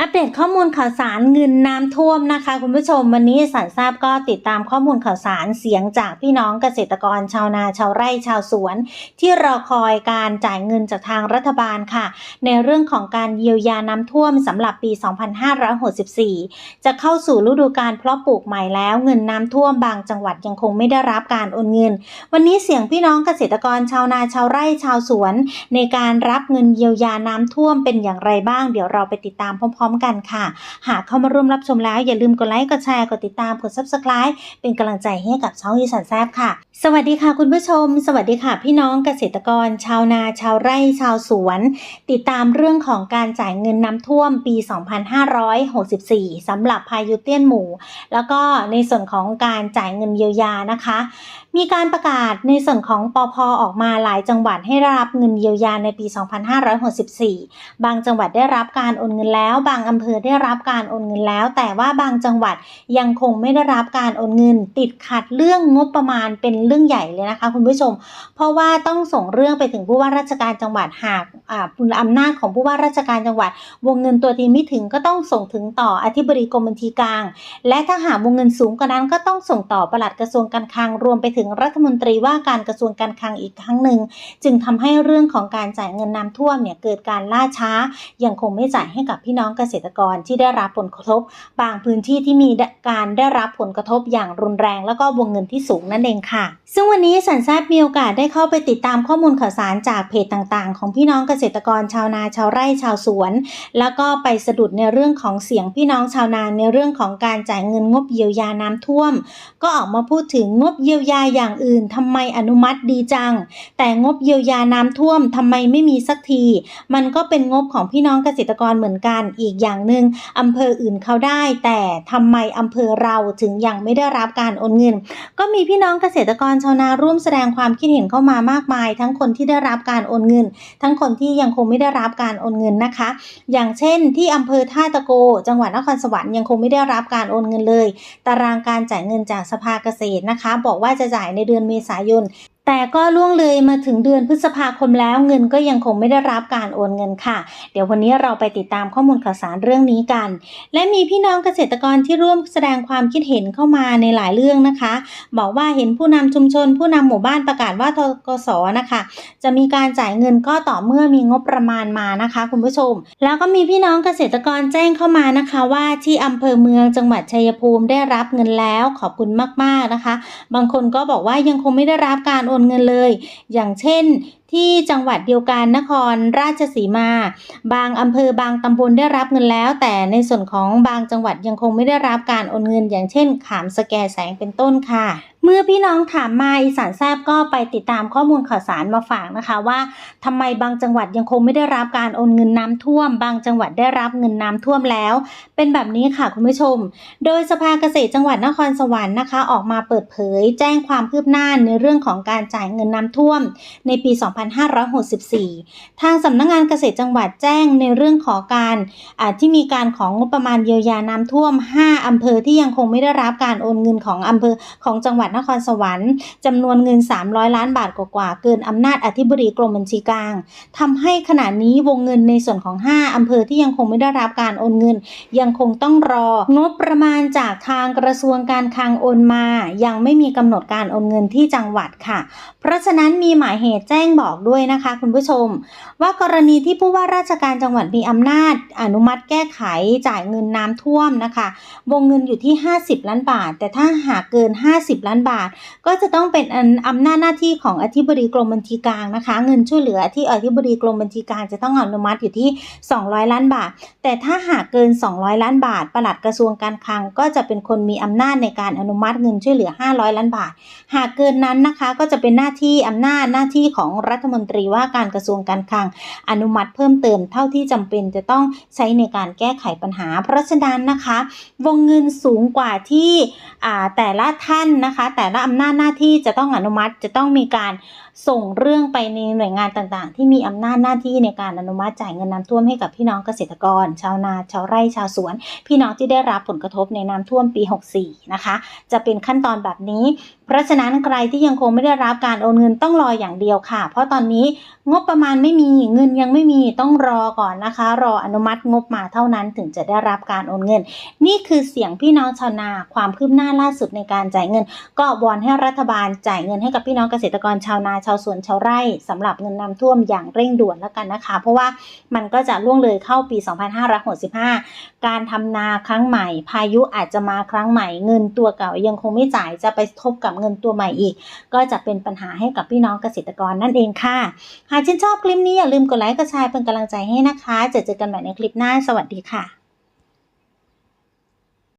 อัปเดตข้อมูลข่าวสารเงินน้ำท่วมนะคะ คุณผู้ชมวันนี้สารทราบก็ติดตามข้อมูลข่าวสารเสียงจากพี่น้องเกษตรกรชาวนาชาวไร่ชาวสวน ที่รอคอยการจ่ายเงินจากทางรัฐบาลค่ะ ในเรื่องของการเยียวยาน้ำท่วมสำหรับปี 2564 จะเข้าสู่ฤดูการเพาะปลูกใหม่แล้วเงินน้ำท่วมบางจังหวัดยังคงไม่ได้รับการโอนเงิน วันนี้เสียงพี่น้องเกษตรกรชาวนาชาวไร่ชาวสวน ในการรับเงินเยียวยาน้ำท่วมเป็นอย่างไรบ้าง เดี๋ยวเราไปติดตามพร้อมๆกันค่ะ หากเข้ามาร่วมรับชมแล้วอย่าลืมกดไลค์ กดแชร์ กดติดตาม กด subscribe เป็นกำลังใจให้กับช่องอีสานแซบค่ะ สวัสดีค่ะคุณผู้ชม สวัสดีค่ะ พี่น้องเกษตรกร ชาวนา ชาวไร่ ชาวสวน ติดตามเรื่องของการจ่ายเงินน้ำท่วมปี 2564สำหรับพายุเตี้ยนหมู่แล้วก็ในส่วนของการจ่ายเงินเยียวยานะคะ มีการประกาศในส่วนของปอพออกมาหลายจังหวัดให้รับเงินเยียวยาในปี 2564 บางจังหวัดได้รับการโอนเงินแล้วบางอำเภอได้รับการโอนเงินแล้ว แต่ว่าบางจังหวัดยังคงไม่ได้รับการโอนเงิน ติดขัดเรื่องงบประมาณเป็นเรื่องใหญ่เลยนะคะคุณผู้ชม เพราะว่าต้องส่งเรื่องไปถึงผู้ว่าราชการจังหวัดหากออำนาจของผู้ว่าราชการจังหวัด วงเงินตัวทีไม่ถึงก็ต้องส่งถึงต่ออธิบดีกรมบัญชีกลาง และถ้าหากวงเงินสูงกว่านั้นก็ต้องส่งต่อปลัดกระทรวงการคลังรวมไปถึงรัฐมนตรีว่าการกระทรวงการคลังอีกครั้งหนึ่งจึงทำให้เรื่องของการจ่ายเงินน้ำท่วมเนี่ยเกิดการล่าช้ายังคงไม่จ่ายให้กับพี่น้องเกษตรกรที่ได้รับผลกระทบ บางพื้นที่ที่มีการได้รับผลกระทบอย่างรุนแรง แล้วก็วงเงินที่สูงนั่นเองค่ะ ซึ่งวันนี้สันทราบมีโอกาสได้เข้าไปติดตามข้อมูลข่าวสารจากเพจต่างๆ ของพี่น้องเกษตรกรชาวนาชาวไร่ชาวสวน แล้วก็ไปสะดุดในเรื่องของเสียงพี่น้องชาวนาในเรื่องของการจ่ายเงินงบเยียวยาน้ำท่วม ก็ออกมาพูดถึงงบเยียวยาอย่างอื่นทำไมอนุมัติดีจัง แต่งบเยียวยาน้ำท่วมทำไมไม่มีสักที มันก็เป็นงบของพี่น้องเกษตรกรเหมือนกันอีกอย่างหนึ่งอำเภออื่นเขาได้ แต่ทำไมอำเภอเราถึงยังไม่ได้รับการโอนเงิน ก็มีพี่น้องเกษตรกรชาวนาร่วมแสดงความคิดเห็นเข้ามามากมาย ทั้งคนที่ได้รับการโอนเงิน ทั้งคนที่ยังคงไม่ได้รับการโอนเงินนะคะ อย่างเช่น ที่อำเภอท่าตะโก จังหวัดนครสวรรค์ยังคงไม่ได้รับการโอนเงินเลย ตารางการจ่ายเงินจากสภาเกษตรนะคะ บอกว่าจะจ่ายในเดือนเมษายน แต่ก็ล่วงเลยมาถึงเดือนพฤษภาคมแล้วเงินก็ยังคงไม่ได้รับการโอนเงินค่ะ เดี๋ยววันนี้เราไปติดตามข้อมูลข่าวสารเรื่องนี้กัน และมีพี่น้องเกษตรกรที่ร่วมแสดงความคิดเห็นเข้ามาในหลายเรื่องนะคะ บอกว่าเห็นผู้นำชุมชน ผู้นำหมู่บ้านประกาศว่าทกสนะคะ จะมีการจ่ายเงินก็ต่อเมื่อมีงบประมาณมานะคะ คุณผู้ชม แล้วก็มีพี่น้องเกษตรกรแจ้งเข้ามานะคะว่าที่อำเภอเมืองจังหวัดชัยภูมิได้รับเงินแล้วขอบคุณมากๆนะคะ บางคนก็บอกว่ายังคงไม่ได้รับการโอนเงินเลย อย่างเช่น ที่จังหวัดเดียวกันนครราชสีมา บางอำเภอบางตำบลได้รับเงินแล้ว แต่ในส่วนของบางจังหวัดยังคงไม่ได้รับการโอนเงิน อย่างเช่น ขามสแกแสงเป็นต้นค่ะ เมื่อพี่น้องถามมาอีสานแซบก็ไปติดตามข้อมูลข่าวสารมาฝากนะคะว่าทำไมบางจังหวัดยังคงไม่ได้รับการโอนเงินน้ำท่วม บางจังหวัดได้รับเงินน้ำท่วมแล้ว เป็นแบบนี้ค่ะคุณผู้ชม โดยสภาเกษตรจังหวัดนครสวรรค์นะคะ ออกมาเปิดเผย แจ้งความคืบหน้าในเรื่องของการจ่ายเงินน้ำท่วม ในปี2 2564 ทางสำนักงานเกษตรจังหวัดแจ้งในเรื่องของการที่มีการของงบประมาณเยียวยาน้ำท่วม 5อำเภอที่ยังคงไม่ได้รับการโอนเงินของอำเภอของจังหวัดนครสวรรค์จำนวนเงิน 300 ล้านบาทกว่าๆเกินอำนาจอธิบดีกรมบัญชีกลางทำให้ขณะนี้วงเงินในส่วนของ 5อำเภอที่ยังคงไม่ได้รับการโอนเงิน ยังคงต้องรองบประมาณจากทางกระทรวงการคลังโอนมา ยังไม่มีกำหนดการโอนเงินที่จังหวัดค่ะ เพราะฉะนั้นมีหมายเหตุแจ้งบอกอกด้วยนะคะ คุณผู้ชม ว่ากรณีที่ผู้ว่าราชการจังหวัดมีอำนาจ อนุมัติแก้ไขจ่ายเงินน้ำท่วมนะคะ วงเงินอยู่ที่ 50 ล้านบาท แต่ถ้าหากเกิน 50 ล้านบาท ก็จะต้องเป็นอันอำนาจหน้าที่ของอธิบดีกรมบัญชีกลางนะคะ เงินช่วยเหลือที่อธิบดีกรมบัญชีกลางจะต้องอนุมัติอยู่ที่ 200 ล้านบาท แต่ถ้าหากเกิน 200 ล้านบาทปลัดกระทรวงการคลังก็จะเป็นคนมีอำนาจในการอนุมัติเงินช่วยเหลือ 500 ล้านบาท หากเกินนั้นนะคะก็จะเป็นหน้าที่อำนาจหน้าที่ของรัฐมนตรีว่าการกระทรวงการคลังอนุมัติเพิ่มเติมเท่าที่จำเป็นจะต้องใช้ในการแก้ไขปัญหา เพราะฉะนั้นนะคะ วงเงินสูงกว่าที่แต่ละท่านนะคะ แต่ละอำนาจหน้าที่จะต้องอนุมัติจะต้องมีการ ส่งเรื่องไปในหน่วยงานต่างๆ ที่มีอำนาจหน้าที่ในการอนุมัติจ่ายเงินน้ำท่วมให้กับพี่น้องเกษตรกร ชาวนาชาวไร่ชาวสวน พี่น้องที่ได้รับผลกระทบในน้ำท่วมปี 64 นะคะ จะเป็นขั้นตอนแบบนี้ เพราะฉะนั้นใครที่ยังคงไม่ได้รับการโอนเงินต้องรออย่างเดียวค่ะ เพราะตอนนี้งบประมาณไม่มีเงินยังไม่มีต้องรอก่อนนะคะ รออนุมัติงบมาเท่านั้นถึงจะได้รับการโอนเงิน นี่คือเสียงพี่น้องชาวนาความคืบหน้าล่าสุดในการจ่ายเงิน ก็วอนให้รัฐบาลจ่ายเงินให้กับพี่น้องเกษตรกรชาวนาชาวสวนชาวไร่สำหรับเงินน้ำท่วมอย่างเร่งด่วนแล้วกันนะคะ เพราะว่ามันก็จะล่วงเลยเข้าปี 2565 การทำนาครั้งใหม่ พายุอาจจะมาครั้งใหม่ เงินตัวเก่ายังคงไม่จ่ายจะไปทบกับเงินตัวใหม่อีก ก็จะเป็นปัญหาให้กับพี่น้องเกษตรกรนั่นเองค่ะ หากชื่นชอบคลิปนี้อย่าลืมกดไลค์กดแชร์เป็นกำลังใจให้นะคะเจอเจอกันใหม่ในคลิปหน้าสวัสดีค่ะ